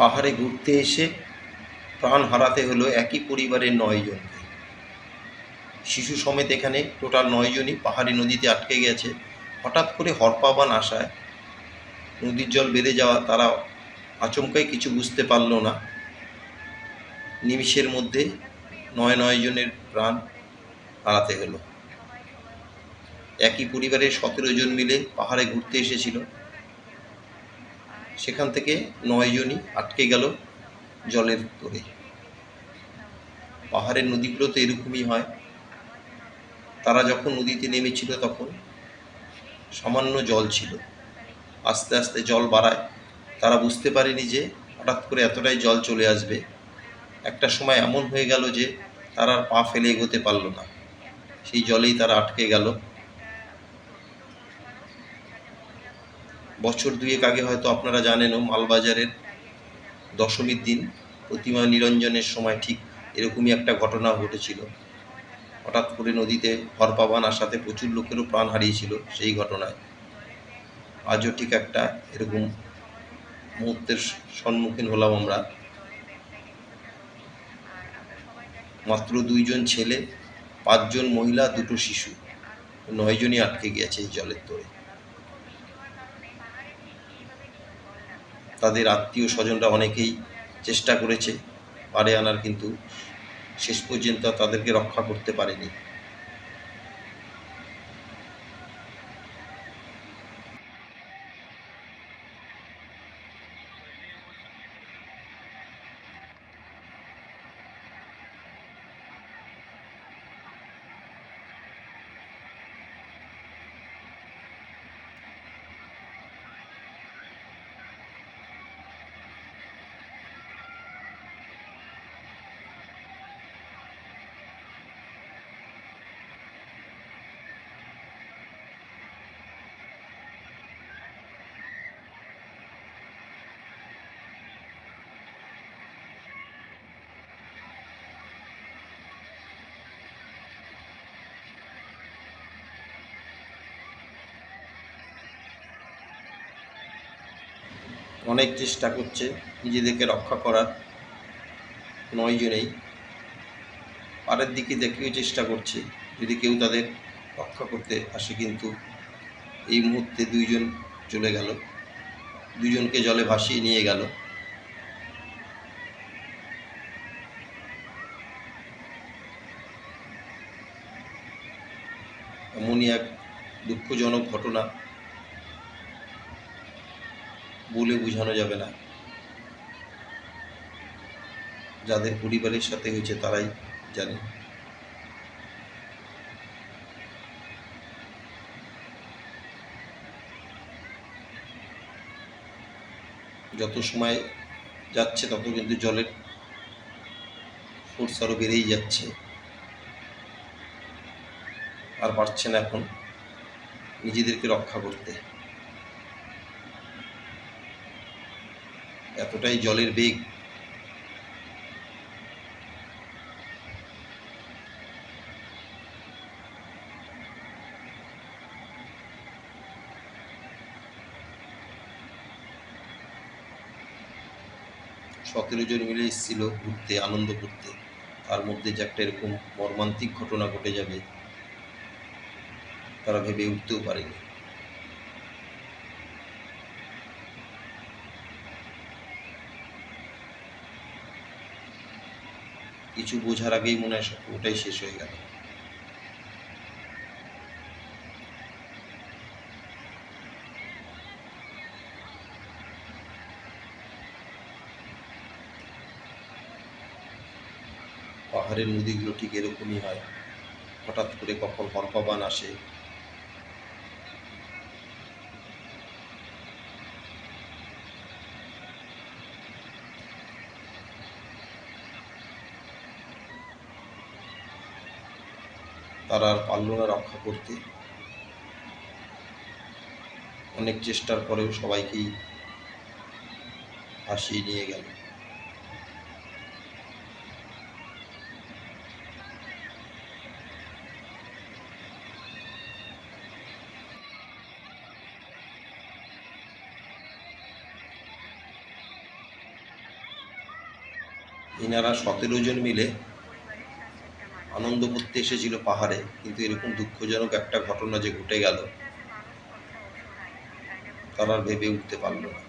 পাহাড়ে ঘুরতে এসে প্রাণ হারাতে হলো একই পরিবারের নয় জনকে শিশু সমেত এখানে টোটাল নয় জনই পাহাড়ি নদীতে আটকে গেছে। হঠাৎ করে হরপাবান আসায় নদীর জল বেড়ে যাওয়া তারা আচমকাই কিছু বুঝতে পারল না। নিমিষের মধ্যে নয় নয় জনের প্রাণ হারাতে হলো। একই পরিবারের সতেরো জন মিলে পাহাড়ে ঘুরতে এসেছিল। সেখান থেকে নয় জনই আটকে গেল জলের তোরে পাহাড়ের নদীগুলো তো এরকমই হয়। তারা যখন নদীতে নেমেছিল তখন সামান্য জল ছিল। আস্তে আস্তে জল বাড়ায়। তারা বুঝতে পারেনি যে হঠাৎ করে এতটাই জল চলে আসবে। একটা সময় এমন হয়ে গেল যে তারা পা ফেলে এগোতে পারল না। সেই জলেই তারা আটকে গেল। বছর দুয়েক আগে হয়তো আপনারা জানেনও, মালবাজারের দশমীর দিন প্রতিমা নিরঞ্জনের সময় ঠিক এরকমই একটা ঘটনা ঘটেছিল। হঠাৎ করে নদীতে হরপাবান আসাতে প্রচুর লোকেরও প্রাণ হারিয়েছিল সেই ঘটনায়। আজও ঠিক একটা এরকম মুহূর্তের সম্মুখীন হলাম আমরা। মাত্র দুইজন ছেলে, পাঁচজন মহিলা, দুটো শিশু। নয়জনই আটকে গিয়েছে এই জলের তোরে। তাদের আত্মীয় স্বজনরা অনেকেই চেষ্টা করেছে পারে আনার, কিন্তু শেষ পর্যন্ত তাদেরকে রক্ষা করতে পারেনি। অনেক চেষ্টা করছে নিজেদেরকে রক্ষা করার। নয় জনেই পাড়ের দিকে দেখেও চেষ্টা করছে, যদি কেউ তাদের রক্ষা করতে আসে কিন্তু এই মুহূর্তে দুইজন চলে গেল। দুজনকে জলে ভাসিয়ে নিয়ে গেল। এমনই এক দুঃখজনক ঘটনা বলে বোঝানো যাবে না। যাদের পরিবারের সাথে হয়েছে তারাই জানে। যত সময় যাচ্ছে, তত কিন্তু জলের ফোর্স আরও বেড়েই যাচ্ছে। আর পারছে না এখন নিজেদেরকে রক্ষা করতে। এতটাই জলের বেগ। সতেরো জন মিলে এসেছিল ঘুরতে, আনন্দ করতে। তার মধ্যে যে একটা এরকম মর্মান্তিক ঘটনা ঘটে যাবে, তারা ভেবে উঠতেও পারেনি। কিছু বোঝার আগেই মনে হয় ওটাই শেষ হয়ে গেল। পাহাড়ের নদীগুলো ঠিক এরকমই হয়। হঠাৎ করে কখন হরপাবান আসে। তারা আর পারল না রক্ষা করতে। অনেক চেষ্টার পরেও সবাইকেই ভাসিয়ে নিয়ে গেল। এনারা সতেরো জন মিলে আনন্দ করতে এসেছিল পাহাড়ে, কিন্তু এরকম দুঃখজনক একটা ঘটনা যে ঘটে গেল, তারা ভেবে উঠতে পারল না।